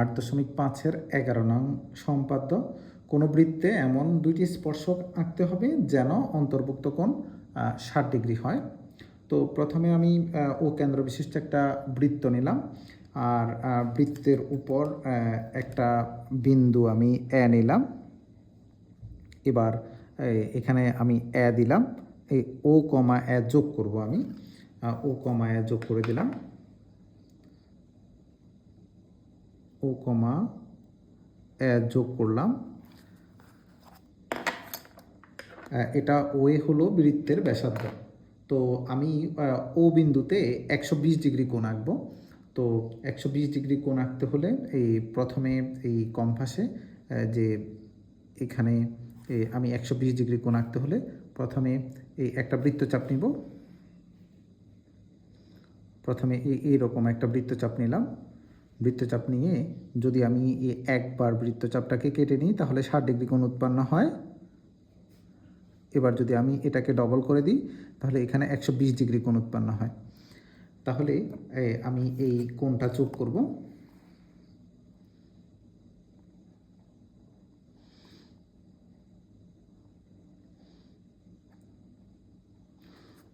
আট দশমিক পাঁচের এগারো নং সম্পাদ্য। কোনো বৃত্তে এমন দুইটি স্পর্শক আঁকতে হবে যেন অন্তর্ভুক্ত কোণ ষাট ডিগ্রি হয়। তো প্রথমে আমি ও কেন্দ্র বিশিষ্ট একটা বৃত্ত নিলাম আর বৃত্তের উপর একটা বিন্দু আমি এ নিলাম। এবার এখানে আমি এ দিলাম। এই ও কমা এ যোগ করব আমি। ও কমা এ যোগ করে দিলাম। ও কমা যোগ করলাম। এটা ওয়ে হলো বৃত্তের ব্যাসার্ধ। তো আমি ও বিন্দুতে একশো বিশ ডিগ্রি কোণ আঁকবো। তো একশো বিশ ডিগ্রি কোণ আঁকতে হলে এই প্রথমে এই কম্পাসে যে এখানে আমি একশো বিশ ডিগ্রি কোণ আঁকতে হলে প্রথমে এই একটা বৃত্তচাপ নিব। প্রথমে এই, এইরকম একটা বৃত্তচাপ নিলাম। বৃত্তচাপ নিয়ে যদি আমি একবার বৃত্তচাপটাকে কেটে নিই, তাহলে ষাট ডিগ্রি কোণ উৎপন্ন হয়। এবার যদি আমি এটাকে ডবল করে দিই, তাহলে এখানে একশো বিশ ডিগ্রি কোণ উৎপন্ন হয়। তাহলে আমি এই কোণটা যোগ করব।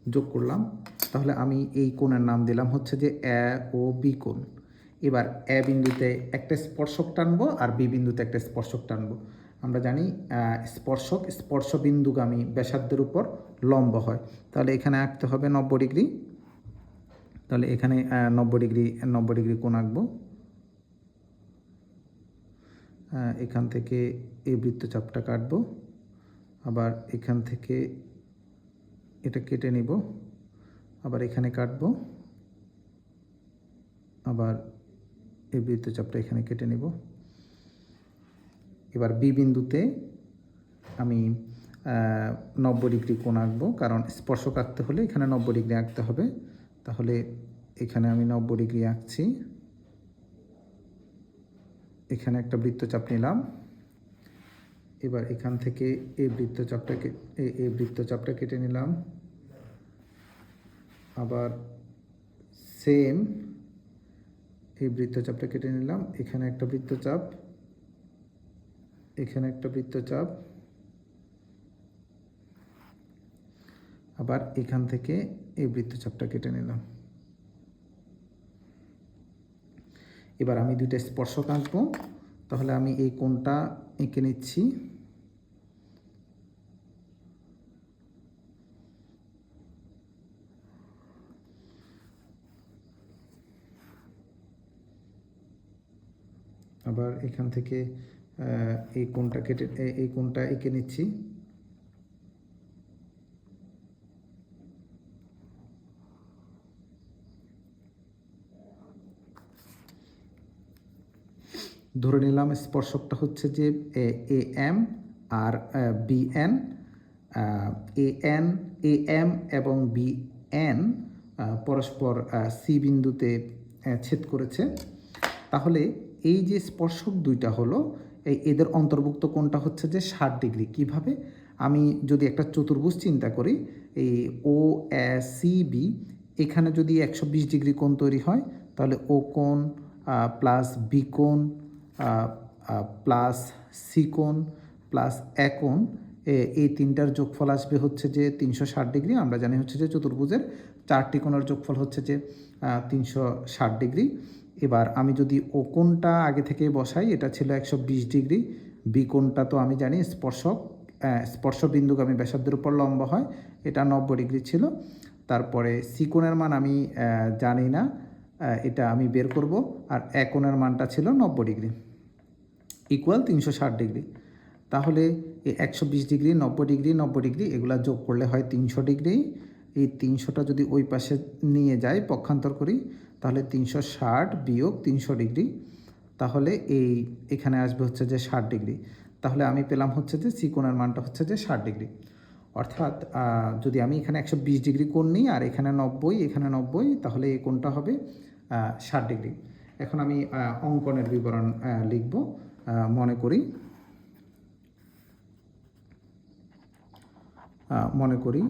যোগ করলাম। তাহলে আমি এই কোণের নাম দিলাম হচ্ছে যে এ ও বি কোণ। এবার এ বিন্দুতে একটা স্পর্শক টানবো আর বি বিন্দুতে একটা স্পর্শক টানবো। আমরা জানি স্পর্শক স্পর্শ বিন্দুগামী ব্যাসার্ধের উপর লম্ব হয়। তাহলে এখানে আঁকতে হবে নব্বই ডিগ্রি। তাহলে এখানে নব্বই ডিগ্রি নব্বই ডিগ্রি কোণ আঁকবো। এখান থেকে এই বৃত্তচাপটা কাটবো। আবার এখান থেকে এটা কেটে নিব। আবার এখানে কাটবো। আবার এই বৃত্তচাপটা এখানে কেটে নিব। এবার বি বিন্দুতে আমি নব্বই ডিগ্রি কোণ আঁকবো, কারণ স্পর্শক আঁকতে হলে এখানে নব্বই ডিগ্রি আঁকতে হবে। তাহলে এখানে আমি নব্বই ডিগ্রি আঁকছি। এখানে একটা বৃত্তচাপ নিলাম। এবার এখান থেকে এই বৃত্তচাপটা কে- এই এই বৃত্তচাপটা কেটে নিলাম। আবার সেম এই বৃত্তচাপটা কেটে নিলাম। এখানে একটা বৃত্তচাপ, এখানে একটা বৃত্তচাপ। আবার এখান থেকে এই বৃত্তচাপটা কেটে নিলাম। এবার আমি দুইটা স্পর্শক আঁকবো। তাহলে আমি এই কোণটা এঁকে নিচ্ছি। আবার এখান থেকে এই কোনটা কেটে, এই কোনটা এঁকে নিচ্ছি। ধরে নিলাম স্পর্শকটা হচ্ছে যে, A M R B, N. A N, A, M এবং বি, এন পরস্পর সি বিন্দুতে ছেদ করেছে। তাহলে এই যে স্পর্শক দুইটা হলো, এই এদের অন্তর্ভুক্ত কোনটা হচ্ছে যে ষাট ডিগ্রি। কীভাবে? আমি যদি একটা চতুর্ভুজ চিন্তা করি, এই ও সি বি এখানে যদি একশো বিশ ডিগ্রি কোণ তৈরি হয়, তাহলে ও কোণ প্লাস বি কোণ প্লাস সি কোণ, প্লাস এ কোণ, এ- এই তিনটার যোগফল আসবে হচ্ছে যে তিনশো ষাট ডিগ্রি। আমরা জানি হচ্ছে যে চতুর্ভুজের চারটি কোণের যোগফল হচ্ছে যে তিনশো ষাট ডিগ্রি। এবার আমি যদি ও কোণটা আগে থেকে বসাই এটা ছিল একশো বিশ ডিগ্রি। বি কোণটা তো আমি জানি স্পর্শক আহ, স্পর্শ বিন্দুগামী ব্যাসার্ধের উপর লম্ব হয় এটা নব্বই ডিগ্রি ছিল। তারপরে সি কোণের মান আমি জানি না এটা আমি বের করব আর এ কোণের মানটা ছিল নব্বই ডিগ্রি। ইকুয়াল তিনশো ষাট ডিগ্রি। তাহলে একশো বিশ ডিগ্রি নব্বই ডিগ্রি নব্বই ডিগ্রি এগুলা যোগ করলে হয় তিনশো ডিগ্রি। এই তিনশোটা যদি ওই পাশে নিয়ে যাই, পক্ষান্তর করি, তাহলে তিনশো ষাট বিয়োগ তিনশো ডিগ্রি। তাহলে এই, এখানে আসবে হচ্ছে যে ষাট ডিগ্রি। তাহলে আমি পেলাম হচ্ছে যে সি কোণের মানটা হচ্ছে যে ষাট ডিগ্রি। অর্থাৎ যদি আমি এখানে একশো বিশ ডিগ্রি কোণ নিই আর এখানে নব্বই এখানে নব্বই, তাহলে এই কোণটা হবে ষাট ডিগ্রি। এখন আমি অঙ্কনের বিবরণ লিখব মনে করি। মনে করি।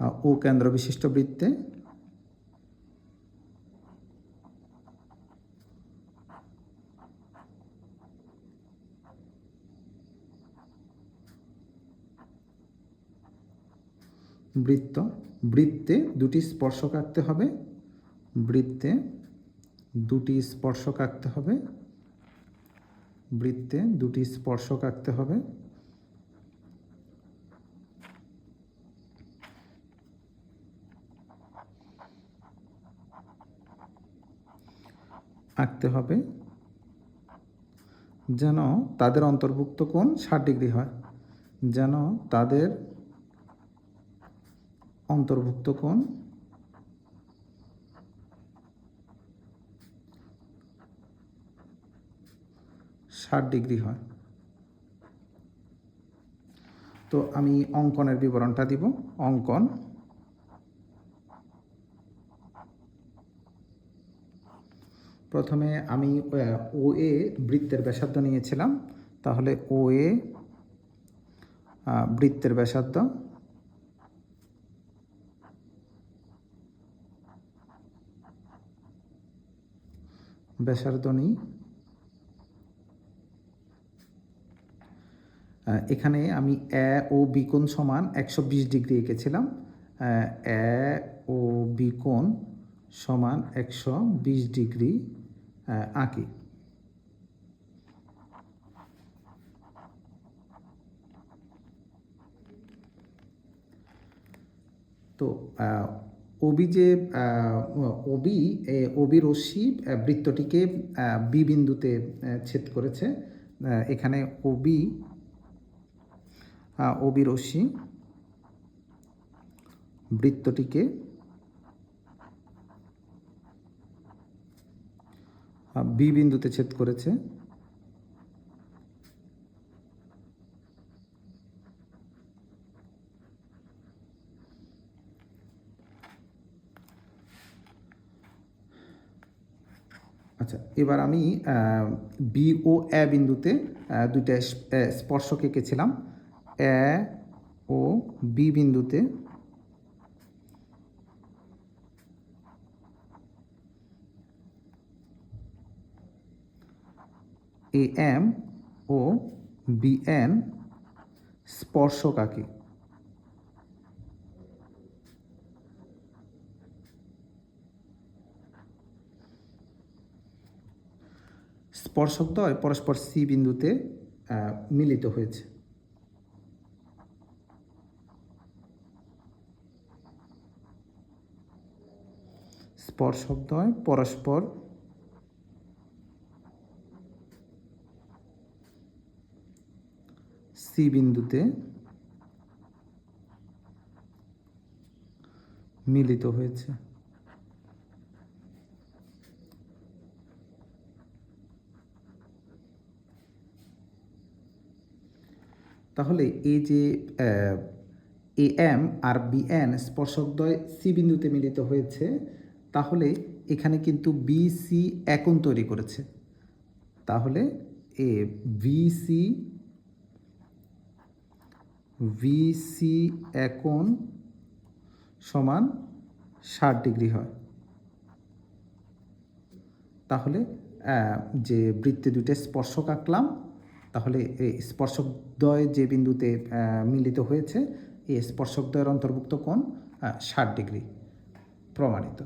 ও কেন্দ্র বিশিষ্ট বৃত্তে বৃত্ত, বৃত্তে দুটি স্পর্শক আঁকতে হবে, বৃত্তে দুটি স্পর্শক আঁকতে হবে, বৃত্তে দুটি স্পর্শক আঁকতে হবে। আঁকতে হবে যেন তাদের অন্তর্ভুক্ত কোণ ষাট ডিগ্রি হয়। যেন তাদের অন্তর্ভুক্ত কোণ ষাট ডিগ্রি হয়। তো আমি অঙ্কনের বিবরণটা দিব। অঙ্কন প্রথমে আমি ও এ বৃত্তের ব্যাসার্ধ নিয়েছিলাম। তাহলে ও এ বৃত্তের ব্যাসার্ধ ব্যাসার্ধ নিই। এখানে আমি এ ও বিকোণ সমান একশো বিশ ডিগ্রি এঁকেছিলাম। এ ও বিকোণ সমান একশো বিশ ডিগ্রি আঁকি। তো ওবি যে ওবি ওবি রশ্মি বৃত্তটিকে বি বিন্দুতে ছেদ করেছে এখানে ওবি ওবি রশ্মি, বৃত্তটিকে বি বিন্দুতে ছেদ করেছে। আচ্ছা এবার আমি বি ও এ বিন্দুতে দুইটা স্পর্শক এঁকেছিলাম। এ ও বি বিন্দুতে এ এম ও বি এন স্পর্শক আঁকি স্পর্শকদ্বয় পরস্পর সি বিন্দুতে মিলিত হয়েছে। স্পর্শকদ্বয় পরস্পর সি বিন্দুতে মিলিত হয়েছে। তাহলে এই যে, এ এম আর বি এন স্পর্শকদ্বয় সি বিন্দুতে মিলিত হয়েছে, তাহলে এখানে কিন্তু বি সি একন তৈরি করেছে। তাহলে A V C V C একন সমান ষাট ডিগ্রি হয়। তাহলে যে বৃত্তে দুইটা স্পর্শক আঁকলাম, তাহলে এই স্পর্শকদ্বয় যে বিন্দুতে মিলিত হয়েছে, এই স্পর্শকদ্বয়ের অন্তর্ভুক্ত কোণ ষাট ডিগ্রি প্রমাণিত।